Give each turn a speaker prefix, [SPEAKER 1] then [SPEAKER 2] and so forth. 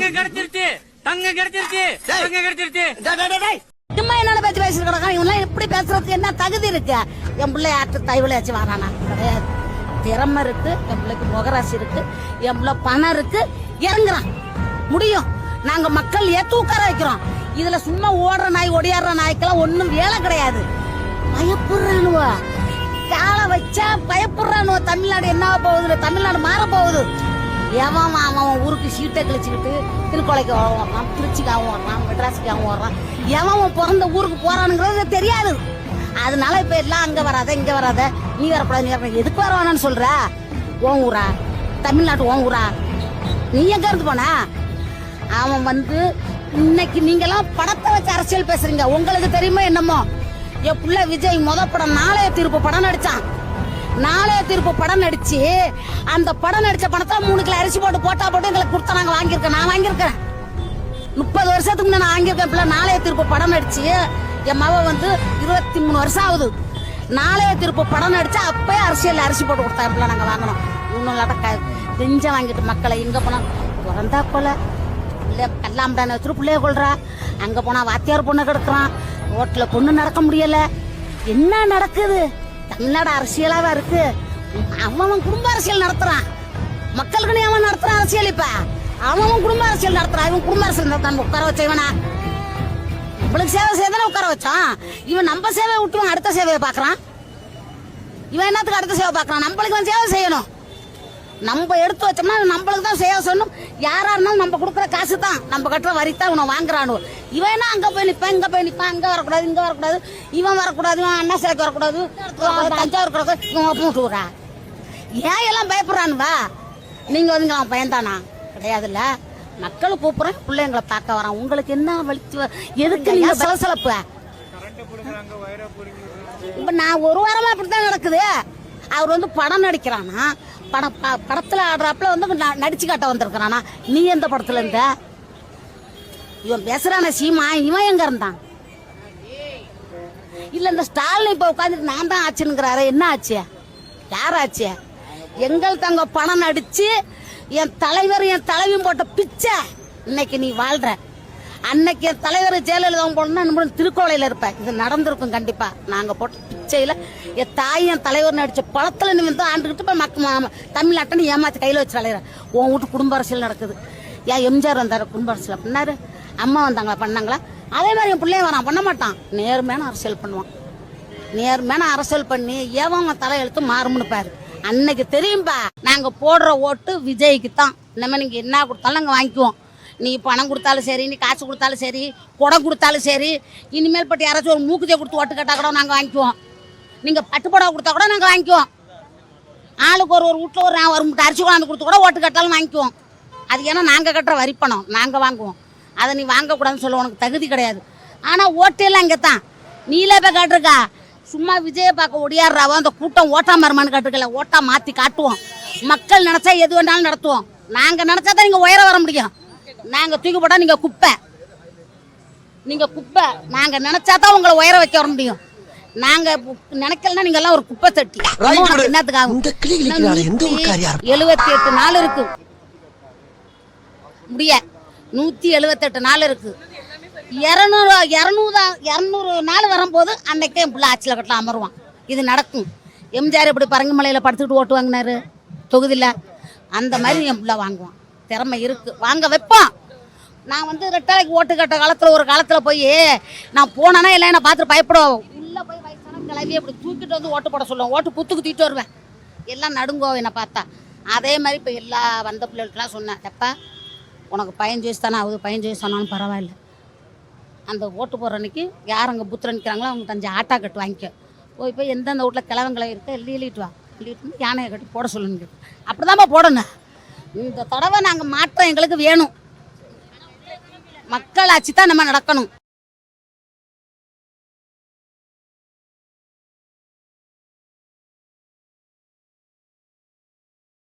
[SPEAKER 1] தங்க கிடைச்சிருச்சு. தங்க கிடைச்சிருச்சு. தங்க கிடைச்சிருச்சு.
[SPEAKER 2] டேய், டேய், டேய், டேய்.
[SPEAKER 3] சும்மா என்னென்ன பேச்சு பேசிட்டு கிடக்கான் எப்படி பேசுறதுக்கு என்ன தகுதி இருக்கு? என் பிள்ளை ஆற்று தைவளையாச்சு வரானா? கிடையாது. திறமை இருக்கு என் பிள்ளைக்கு முகராசி இருக்கு என் பிள்ளை பணம் இருக்கு. இறங்குறான். முடியும். நாங்க மக்கள் ஏத்து உட்கார வைக்கிறோம்? இதுல சும்மா ஓடுற நாய் ஒடியாடுற நாய்க்கெல்லாம் ஒண்ணும் வேலை கிடையாது. பயப்படுறானுவ? காலை வச்சா பயப்படுறானுவ? தமிழ்நாடு என்ன போகுது? தமிழ்நாடு மாற போகுது. எவன் அவன் அவன் ஊருக்கு சீட்டை கிழிச்சுக்கிட்டு திருக்கொலைக்கு ஓடுறான் திருச்சிக்கு அவன் ஓடுறான் மெட்ராஸுக்கு அவன் ஓடுறான் எவன் அவன் பிறந்த ஊருக்கு போறானுங்கிறது தெரியாது. அதனால இப்ப எல்லாம் அங்க வராத இங்க வராத. நீ வரக்கூடாது நீ வரக்கூடாது. எதுக்கு வர வேணாம்னு சொல்ற? உன் ஊரா? தமிழ்நாட்டு உன் ஊரா? நீ எங்க இருந்து போன? அவன் வந்து இன்னைக்கு நீங்கெல்லாம் படத்தை வச்சு அரசியல் பேசுறீங்க. உங்களுக்கு தெரியுமா என்னமோ? என் பிள்ளை விஜய் முத படம் நாளைய தீர்ப்பு படம் நடிச்சான். நாளைய திருப்பு படம் நடிச்சு அந்த படம் நடிச்ச பணத்தை மூணு கிலோ அரிசி போட்டு போட்டா போட்டு எங்களுக்கு கொடுத்தா நாங்க வாங்கியிருக்கேன் நான் வாங்கியிருக்கேன். முப்பது வருஷத்துக்கு முன்ன நான் வாங்கியிருக்கேன் பிள்ளை. நாளைய திருப்பு படம் நடிச்சு என் மவ வந்து இருபத்தி மூணு வருஷம் ஆகுது. நாளைய திருப்பு படம் நடிச்சு அப்பயே அரசியல் அரிசி போட்டு கொடுத்தா பிள்ளை நாங்க வாங்கினோம் இன்னும் நடக்காது செஞ்ச வாங்கிட்டு மக்களை எங்க போனா? பிறந்தா போல. இல்ல கல்லாமடான வச்சுட்டு பிள்ளைய கொள்றா அங்க போனா வாத்தியார் பொண்ணை கிடக்குறான். ரோட்ல பொண்ணு நடக்க முடியல. என்ன நடக்குது? என்னடா அரசியலாவா இருக்கு? அவன் குடும்ப அரசியல் நடத்துறான். மக்களுக்கு அவன் நடத்துறான் அரசியல் இப்ப. அவன் குடும்ப அரசியல் நடத்துறான். இவன் குடும்ப அரசியல் நடத்தான் உட்கார வச்ச இவனா நம்மளுக்கு சேவை செய்ய உட்கார வச்சான்? இவன் நம்ம சேவையை விட்டுவன் அடுத்த சேவையை பாக்குறான் இவன் என்னத்துக்கு அடுத்த சேவை பாக்குறான் நம்மளுக்கு இவன் சேவை செய்யணும். நம்ம எடுத்து வச்சோம்னா நம்மளுக்கு தான் சேவை செய்யணும். யாரா இருந்தாலும் நம்ம கொடுக்குற காசு தான் நம்ம கட்டுற வரி தான் இவனை வாங்குறானு இவன் அங்க போய் நிப்பான் இங்க போய் நிப்பான் அங்க வரக்கூடாது இங்க வரக்கூடாது. இவன் வரக்கூடாது இவன் அண்ணா சிலைக்கு வரக்கூடாது. தஞ்சாவூர் கிடக்கு இவன் மூட்டு விடுறா. ஏன் எல்லாம் பயப்படுறானுவா? நீங்க வந்து அவன் பயந்தானா? கிடையாதுல்ல. மக்கள் கூப்பிடுறேன் பிள்ளைங்களை பார்க்க வரான். உங்களுக்கு என்ன வலிச்சு எதுக்கு நீங்க சலசலப்பு? இப்ப நான் ஒரு வாரமா அப்படித்தான் நடக்குது. அவர் வந்து படம் நடிக்கிறானா? படம் ப- படத்தில் ஆடுறாப்புல வந்து ந- நடிச்சு காட்ட வந்திருக்கிறானா. நீ எந்த படத்துல இருந்த? இவன் பேசுறான சீமா. இவன் எங்க இருந்தான்? இல்ல இந்த ஸ்டாலின் இப்ப உட்காந்துட்டு நான் தான் ஆச்சுங்கிறாரு என்ன ஆச்சு? யார் ஆச்சு? எங்கள் தங்க பணம் நடிச்சு என் தலைவர் என் தலைவியும் போட்ட பிச்சை. இன்னைக்கு நீ வாழ்ற. அன்னைக்கு தலைவர் ஜெயலலிதா போனோம்னா நம்ம திருக்கோலையில இருப்பேன். இது நடந்திருக்கும் கண்டிப்பா. நாங்க போட்ட பிச்சையில என் தாய் என் தலைவர் நடிச்ச பழத்துல நீ ஆண்டுகிட்டு போய் மக்க மா- தமிழ்நாட்டை ஏமாத்தி கையில வச்சு அலையிற உன் வீட்டு குடும்ப அரசியல் நடக்குது. ஏன் எம்ஜிஆர் வந்தார் குடும்ப அரசியல் பண்ணாரு. அம்மா வந்தாங்களா பண்ணாங்களா? அதே மாதிரி என் பிள்ளைய வரான் பண்ண மாட்டான். நேர்மையான அரசியல் பண்ணுவான். நேர்மையான அரசியல் பண்ணி ஏவன் அவன் தலையெழுத்து மாறும்னு பாரு. அன்னைக்கு தெரியும்பா நாங்க போடுற ஓட்டு விஜய்க்கு தான் இனிமே நீங்க என்ன கொடுத்தாலும் நாங்க வாங்கிக்குவோம். நீ பணம் கொடுத்தாலும் சரி நீ காசு கொடுத்தாலும் சரி குடம் கொடுத்தாலும் சரி இனிமேல் பட்டு யாராச்சும் ஒரு மூக்குத்தியை கொடுத்து ஓட்டு கேட்டால் கூட நாங்கள் வாங்கிக்குவோம். நீங்கள் பட்டுப்படவை கொடுத்தா கூட நாங்கள் வாங்கிக்குவோம். ஆளுக்கு ஒரு ஒரு வீட்டில் ஒரு ஒரு முட்டை அரிசி கொண்டாந்து கொடுத்து கூட ஓட்டு கட்டாலும் வாங்கிக்குவோம். அது ஏன்னா நாங்கள் கட்டுற வரி பணம் நாங்கள் வாங்குவோம். அதை நீ வாங்கக்கூடாதுன்னு சொல்ல உனக்கு தகுதி கிடையாது. ஆனால் ஓட்டெல்லாம் இங்கே தான் நீலே போய் காட்டுருக்கா சும்மா விஜய பார்க்க ஒடியாடுறாவோ அந்த கூட்டம் ஓட்டா மரமான்னு காட்டுருக்கல ஓட்டா மாற்றி காட்டுவோம். மக்கள் நினச்சா எது வேணாலும் நடத்துவோம். நாங்கள் நினச்சா தான் நீங்கள் உயர வர முடியும். நாங்கள் தூக்கி போட்டால் நீங்கள் குப்பை. நீங்கள் குப்பை. நாங்கள் நினச்சா தான் உங்களை உயர வைக்க வர முடியும். நாங்கள் நினைக்கலன்னா நீங்க எல்லாம் ஒரு குப்பை தட்டி.
[SPEAKER 2] Right,
[SPEAKER 3] உனக்கு
[SPEAKER 2] bro.
[SPEAKER 3] என்னத்துக்கு ஆகும்
[SPEAKER 2] இந்த கிளி கிளிக்கிறாளே, எந்த ஊர்க்காரியா இருப்பா?
[SPEAKER 3] எழுபத்தி எட்டு நாள் இருக்கு. முடிய. நூத்தி எழுபத்தெட்டு நாள் இருக்கு. இரநூறு இரநூறு இரநூறு நாள் வரும்போது அன்னைக்கே என் பிள்ளை ஆட்சியில் கட்டலாம் அமருவான். இது நடக்கும். எம்ஜிஆர் இப்படி பரங்கிமலையில் படுத்துக்கிட்டு ஓட்டு வாங்கினாரு. தொகுதியில். அந்த மாதிரி என் பிள்ளை வாங்குவான். திறமை இருக்குது வாங்க வைப்போம். நான் வந்து ரெட்டாலைக்கு ஓட்டு கட்ட காலத்தில் ஒரு காலத்தில் போய் நான் போனேன்னா இல்லை என்னை பார்த்துட்டு பயப்படுவோம் உள்ளே போய் வயசான கிளவி அப்படி தூக்கிட்டு வந்து ஓட்டு போட சொல்லுவோம் ஓட்டு புத்துக்கு தூக்கிட்டு வருவேன். எல்லாம் நடுங்கோ என்னை பார்த்தா. அதே மாதிரி இப்போ எல்லா வந்த பிள்ளைகளுக்கெல்லாம் சொன்னேன். எப்பா உனக்கு பதினஞ்சு வயசு தானே ஆகுது பதினஞ்சு வயசு சொன்னாலும் பரவாயில்ல. அந்த ஓட்டு போடுற அன்னைக்கு யார் அங்கே புத்திர நிற்கிறாங்களோ அவங்க அஞ்சு ஆட்டா கட்டு வாங்கிக்க. போய் போய் எந்தெந்த வீட்டில் கிழவங்களை இருக்க எல்லாம் எழுதிட்டு வா. எழுதிட்டு யானையை கட்டி போட சொல்லுங்க அப்படிதாம்மா போடணும். இந்த தடவை நாங்கள் மாற்றம் எங்களுக்கு வேணும். மக்களாட்சி தான் நம்ம நடக்கணும்.